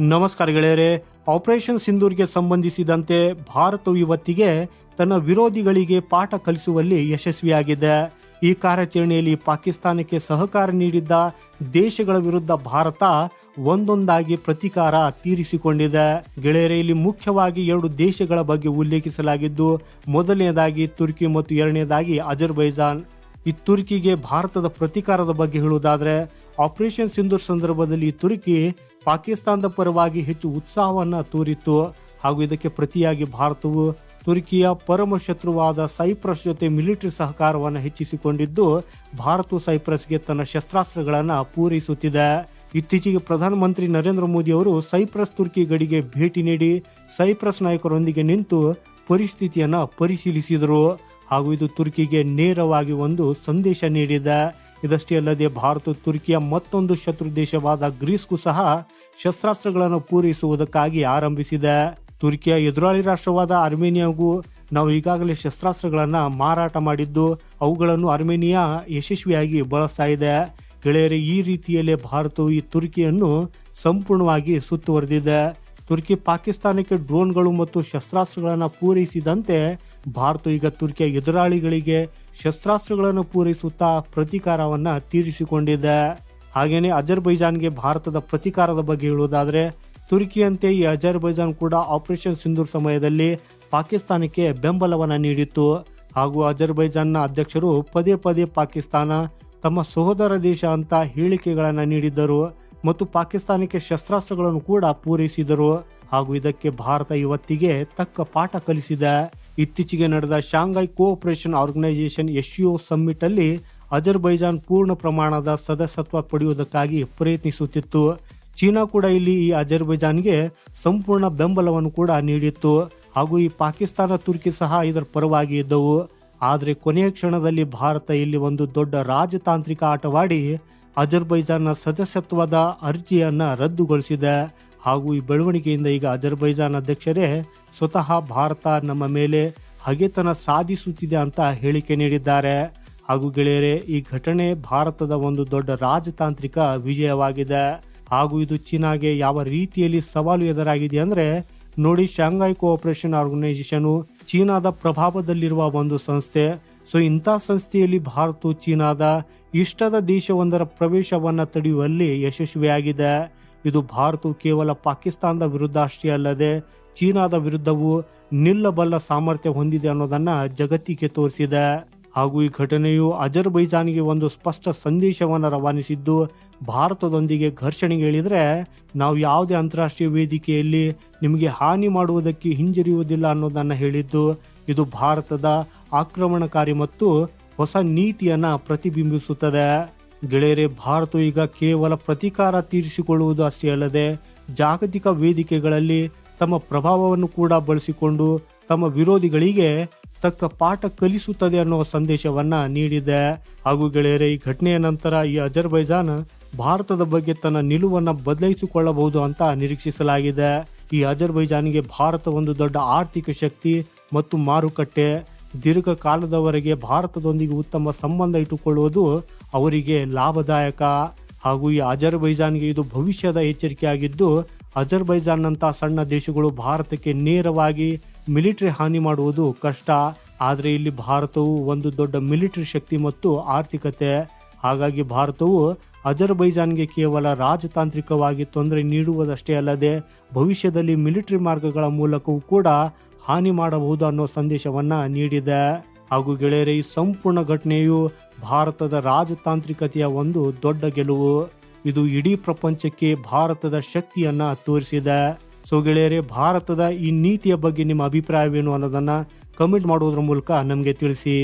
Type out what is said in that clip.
ನಮಸ್ಕಾರ ಗೆಳೆಯರೆ ಆಪರೇಷನ್ ಸಿಂಧೂರ್ಗೆ ಸಂಬಂಧಿಸಿದಂತೆ ಭಾರತವು ಇವತ್ತಿಗೆ ತನ್ನ ವಿರೋಧಿಗಳಿಗೆ ಪಾಠ ಕಲಿಸುವಲ್ಲಿ ಯಶಸ್ವಿಯಾಗಿದೆ. ಈ ಕಾರ್ಯಾಚರಣೆಯಲ್ಲಿ ಪಾಕಿಸ್ತಾನಕ್ಕೆ ಸಹಕಾರ ನೀಡಿದ್ದ ದೇಶಗಳ ವಿರುದ್ಧ ಭಾರತ ಒಂದೊಂದಾಗಿ ಪ್ರತಿಕಾರ ತೀರಿಸಿಕೊಂಡಿದೆ. ಗೆಳೆಯರೆ, ಇಲ್ಲಿ ಮುಖ್ಯವಾಗಿ ಎರಡು ದೇಶಗಳ ಬಗ್ಗೆ ಉಲ್ಲೇಖಿಸಲಾಗಿದ್ದು, ಮೊದಲನೇದಾಗಿ ತುರ್ಕಿ ಮತ್ತು ಎರಡನೇದಾಗಿ ಅಜರ್ಬೈಜಾನ್. ಈ ತುರ್ಕಿಗೆ ಭಾರತದ ಪ್ರತೀಕಾರದ ಬಗ್ಗೆ ಹೇಳುವುದಾದರೆ ಆಪರೇಷನ್ ಸಿಂಧೂರ್ ಸಂದರ್ಭದಲ್ಲಿ ತುರ್ಕಿ ಪಾಕಿಸ್ತಾನದ ಪರವಾಗಿ ಹೆಚ್ಚು ಉತ್ಸಾಹವನ್ನು ತೋರಿತ್ತು. ಹಾಗೂ ಇದಕ್ಕೆ ಪ್ರತಿಯಾಗಿ ಭಾರತವು ತುರ್ಕಿಯ ಪರಮ ಶತ್ರುವಾದ ಸೈಪ್ರಸ್ ಜೊತೆ ಮಿಲಿಟರಿ ಸಹಕಾರವನ್ನು ಹೆಚ್ಚಿಸಿಕೊಂಡಿದ್ದು ಭಾರತವು ಸೈಪ್ರಸ್ಗೆ ತನ್ನ ಶಸ್ತ್ರಾಸ್ತ್ರಗಳನ್ನು ಪೂರೈಸುತ್ತಿದೆ. ಇತ್ತೀಚೆಗೆ ಪ್ರಧಾನಮಂತ್ರಿ ನರೇಂದ್ರ ಮೋದಿ ಅವರು ಸೈಪ್ರಸ್ ತುರ್ಕಿ ಗಡಿಗೆ ಭೇಟಿ ನೀಡಿ ಸೈಪ್ರಸ್ ನಾಯಕರೊಂದಿಗೆ ನಿಂತು ಪರಿಸ್ಥಿತಿಯನ್ನ ಪರಿಶೀಲಿಸಿದರು ಹಾಗೂ ಇದು ತುರ್ಕಿಗೆ ನೇರವಾಗಿ ಒಂದು ಸಂದೇಶ ನೀಡಿದೆ. ಇದಷ್ಟೇ ಅಲ್ಲದೆ ಭಾರತ ತುರ್ಕಿಯ ಮತ್ತೊಂದು ಶತ್ರು ದೇಶವಾದ ಗ್ರೀಸ್ಗೂ ಸಹ ಶಸ್ತ್ರಾಸ್ತ್ರಗಳನ್ನು ಪೂರೈಸುವುದಕ್ಕಾಗಿ ಆರಂಭಿಸಿದೆ. ತುರ್ಕಿಯ ಎದುರಾಳಿ ರಾಷ್ಟ್ರವಾದ ಅರ್ಮೇನಿಯಾಗೂ ನಾವು ಈಗಾಗಲೇ ಶಸ್ತ್ರಾಸ್ತ್ರಗಳನ್ನು ಮಾರಾಟ ಮಾಡಿದ್ದು, ಅವುಗಳನ್ನು ಅರ್ಮೇನಿಯಾ ಯಶಸ್ವಿಯಾಗಿ ಬಳಸ್ತಾ ಇದೆ. ಗೆಳೆಯರೆ, ಈ ರೀತಿಯಲ್ಲೇ ಭಾರತವು ಈ ತುರ್ಕಿಯನ್ನು ಸಂಪೂರ್ಣವಾಗಿ ಸುತ್ತುವರೆದಿದೆ. ತುರ್ಕಿ ಪಾಕಿಸ್ತಾನಕ್ಕೆ ಡ್ರೋನ್ಗಳು ಮತ್ತು ಶಸ್ತ್ರಾಸ್ತ್ರಗಳನ್ನು ಪೂರೈಸಿದಂತೆ ಭಾರತ ಈಗ ತುರ್ಕಿಯ ಎದುರಾಳಿಗಳಿಗೆ ಶಸ್ತ್ರಾಸ್ತ್ರಗಳನ್ನು ಪೂರೈಸುತ್ತಾ ಪ್ರತೀಕಾರವನ್ನು ತೀರಿಸಿಕೊಂಡಿದೆ. ಹಾಗೆಯೇ ಅಜರ್ಬೈಜಾನ್ಗೆ ಭಾರತದ ಪ್ರತೀಕಾರದ ಬಗ್ಗೆ ಹೇಳುವುದಾದರೆ, ತುರ್ಕಿಯಂತೆ ಈ ಅಜರ್ಬೈಜಾನ್ ಕೂಡ ಆಪರೇಷನ್ ಸಿಂಧೂರ್ ಸಮಯದಲ್ಲಿ ಪಾಕಿಸ್ತಾನಕ್ಕೆ ಬೆಂಬಲವನ್ನು ನೀಡಿತ್ತು. ಹಾಗೂ ಅಜರ್ಬೈಜಾನ್ನ ಅಧ್ಯಕ್ಷರು ಪದೇ ಪದೇ ಪಾಕಿಸ್ತಾನ ತಮ್ಮ ಸಹೋದರ ದೇಶ ಅಂತ ಹೇಳಿಕೆಗಳನ್ನು ನೀಡಿದ್ದರು. ಮತ್ತು ಪಾಕಿಸ್ತಾನಕ್ಕೆ ಶಸ್ತ್ರಾಸ್ತ್ರಗಳನ್ನು ಕೂಡ ಪೂರೈಸಿದರು. ಹಾಗೂ ಇದಕ್ಕೆ ಭಾರತ ಇವತ್ತಿಗೆ ತಕ್ಕ ಪಾಠ ಕಲಿಸಿದೆ. ಇತ್ತೀಚೆಗೆ ನಡೆದ ಶಾಂಘೈ ಕೋಆಪರೇಷನ್ ಆರ್ಗನೈಸೇಷನ್ ಎಸ್ಯು ಸಮ್ಮಿಟ್ ಅಲ್ಲಿ ಅಜರ್ಬೈಜಾನ್ ಪೂರ್ಣ ಪ್ರಮಾಣದ ಸದಸ್ಯತ್ವ ಪಡೆಯುವುದಕ್ಕಾಗಿ ಪ್ರಯತ್ನಿಸುತ್ತಿತ್ತು. ಚೀನಾ ಕೂಡ ಇಲ್ಲಿ ಈ ಅಜರ್ಬೈಜಾನ್ಗೆ ಸಂಪೂರ್ಣ ಬೆಂಬಲವನ್ನು ಕೂಡ ನೀಡಿತ್ತು. ಹಾಗೂ ಈ ಪಾಕಿಸ್ತಾನ ತುರ್ಕಿ ಸಹ ಇದರ ಪರವಾಗಿ ಇದ್ದವು. ಆದರೆ ಕೊನೆಯ ಕ್ಷಣದಲ್ಲಿ ಭಾರತ ಇಲ್ಲಿ ಒಂದು ದೊಡ್ಡ ರಾಜತಾಂತ್ರಿಕ ಆಟವಾಡಿ ಅಜರ್ಬೈಜಾನ್ನ ಸದಸ್ಯತ್ವದ ಅರ್ಜಿಯನ್ನು ರದ್ದುಗೊಳಿಸಿದೆ. ಹಾಗೂ ಈ ಬೆಳವಣಿಗೆಯಿಂದ ಈಗ ಅಜರ್ಬೈಜಾನ್ ಅಧ್ಯಕ್ಷರೇ ಸ್ವತಃ ಭಾರತ ನಮ್ಮ ಮೇಲೆ ಹಗೆತನ ಸಾಧಿಸುತ್ತಿದೆ ಅಂತ ಹೇಳಿಕೆ ನೀಡಿದ್ದಾರೆ. ಹಾಗೂ ಗೆಳೆಯರೇ, ಈ ಘಟನೆ ಭಾರತದ ಒಂದು ದೊಡ್ಡ ರಾಜತಾಂತ್ರಿಕ ವಿಜಯವಾಗಿದೆ. ಹಾಗೂ ಇದು ಚೀನಾಗೆ ಯಾವ ರೀತಿಯಲ್ಲಿ ಸವಾಲು ಎದುರಾಗಿದೆ ಅಂದರೆ, ನೋಡಿ ಶಾಂಘೈ ಕೋಆಪರೇಷನ್ ಆರ್ಗನೈಸೇಷನ್ ಚೀನಾದ ಪ್ರಭಾವದಲ್ಲಿರುವ ಒಂದು ಸಂಸ್ಥೆ ಸೊ ಇಂಥ ಸಂಸ್ಥೆಯಲ್ಲಿ ಭಾರತವು ಚೀನಾದ ಇಷ್ಟದ ದೇಶವೊಂದರ ಪ್ರವೇಶವನ್ನು ತಡೆಯುವಲ್ಲಿ ಯಶಸ್ವಿಯಾಗಿದೆ. ಇದು ಭಾರತವು ಕೇವಲ ಪಾಕಿಸ್ತಾನದ ವಿರುದ್ಧ ಅಷ್ಟೇ ಅಲ್ಲದೆ ಚೀನಾದ ವಿರುದ್ಧವೂ ನಿಲ್ಲಬಲ್ಲ ಸಾಮರ್ಥ್ಯ ಹೊಂದಿದೆ ಅನ್ನೋದನ್ನು ಜಗತ್ತಿಗೆ ತೋರಿಸಿದೆ. ಹಾಗೂ ಈ ಘಟನೆಯು ಅಜರ್ಬೈಜಾನ್ಗೆ ಒಂದು ಸ್ಪಷ್ಟ ಸಂದೇಶವನ್ನು ರವಾನಿಸಿದ್ದು, ಭಾರತದೊಂದಿಗೆ ಘರ್ಷಣೆಗೆ ಹೇಳಿದರೆ ನಾವು ಯಾವುದೇ ಅಂತಾರಾಷ್ಟ್ರೀಯ ವೇದಿಕೆಯಲ್ಲಿ ನಿಮಗೆ ಹಾನಿ ಮಾಡುವುದಕ್ಕೆ ಹಿಂಜರಿಯುವುದಿಲ್ಲ ಅನ್ನೋದನ್ನು ಹೇಳಿದ್ದು, ಇದು ಭಾರತದ ಆಕ್ರಮಣಕಾರಿ ಮತ್ತು ಹೊಸ ನೀತಿಯನ್ನು ಪ್ರತಿಬಿಂಬಿಸುತ್ತದೆ. ಗೆಳೆಯರೆ, ಭಾರತ ಈಗ ಕೇವಲ ಪ್ರತೀಕಾರ ತೀರಿಸಿಕೊಳ್ಳುವುದು ಅಷ್ಟೇ ಅಲ್ಲದೆ, ಜಾಗತಿಕ ವೇದಿಕೆಗಳಲ್ಲಿ ತಮ್ಮ ಪ್ರಭಾವವನ್ನು ಕೂಡ ಬಳಸಿಕೊಂಡು ತಮ್ಮ ವಿರೋಧಿಗಳಿಗೆ ತಕ್ಕ ಪಾಠ ಕಲಿಸುತ್ತದೆ ಅನ್ನೋ ಸಂದೇಶವನ್ನ ನೀಡಿದೆ. ಹಾಗೂ ಗೆಳೆಯರೆ, ಈ ಘಟನೆಯ ನಂತರ ಈ ಅಜರ್ಬೈಜಾನ್ ಭಾರತದ ಬಗ್ಗೆ ತನ್ನ ನಿಲುವನ್ನ ಬದಲಾಯಿಸಿಕೊಳ್ಳಬಹುದು ಅಂತ ನಿರೀಕ್ಷಿಸಲಾಗಿದೆ. ಈ ಅಜರ್ಬೈಜಾನ್ಗೆ ಭಾರತ ಒಂದು ದೊಡ್ಡ ಆರ್ಥಿಕ ಶಕ್ತಿ ಮತ್ತು ಮಾರುಕಟ್ಟೆ. ದೀರ್ಘಕಾಲದವರೆಗೆ ಭಾರತದೊಂದಿಗೆ ಉತ್ತಮ ಸಂಬಂಧ ಇಟ್ಟುಕೊಳ್ಳುವುದು ಅವರಿಗೆ ಲಾಭದಾಯಕ. ಹಾಗೂ ಈ ಅಜರ್ಬೈಜಾನ್ಗೆ ಇದು ಭವಿಷ್ಯದ ಎಚ್ಚರಿಕೆಯಾಗಿದ್ದು ಅಜರ್ಬೈಜಾನ್ನಂಥ ಸಣ್ಣ ದೇಶಗಳು ಭಾರತಕ್ಕೆ ನೇರವಾಗಿ ಮಿಲಿಟರಿ ಹಾನಿ ಮಾಡುವುದು ಕಷ್ಟ. ಆದರೆ ಇಲ್ಲಿ ಭಾರತವು ಒಂದು ದೊಡ್ಡ ಮಿಲಿಟರಿ ಶಕ್ತಿ ಮತ್ತು ಆರ್ಥಿಕತೆ. ಹಾಗಾಗಿ ಭಾರತವು ಅಜರ್ಬೈಜಾನ್ಗೆ ಕೇವಲ ರಾಜತಾಂತ್ರಿಕವಾಗಿ ತೊಂದರೆ ನೀಡುವುದಷ್ಟೇ ಅಲ್ಲದೆ ಭವಿಷ್ಯದಲ್ಲಿ ಮಿಲಿಟರಿ ಮಾರ್ಗಗಳ ಮೂಲಕವೂ ಕೂಡ ಹಾನಿ ಮಾಡಬಹುದು ಅನ್ನೋ ಸಂದೇಶವನ್ನ ನೀಡಿದೆ. ಹಾಗೂ ಗೆಳೆಯರೆ, ಈ ಸಂಪೂರ್ಣ ಘಟನೆಯು ಭಾರತದ ರಾಜತಾಂತ್ರಿಕತೆಯ ಒಂದು ದೊಡ್ಡ ಗೆಲುವು. ಇದು ಇಡೀ ಪ್ರಪಂಚಕ್ಕೆ ಭಾರತದ ಶಕ್ತಿಯನ್ನ ತೋರಿಸಿದೆ. ಸೊ ಗೆಳೆಯರೇ ಭಾರತದ ಈ ನೀತಿಯ ಬಗ್ಗೆ ನಿಮ್ಮ ಅಭಿಪ್ರಾಯವೇನು ಅನ್ನೋದನ್ನು ಕಮೆಂಟ್ ಮಾಡುವುದರ ಮೂಲಕ ನಮಗೆ ತಿಳಿಸಿ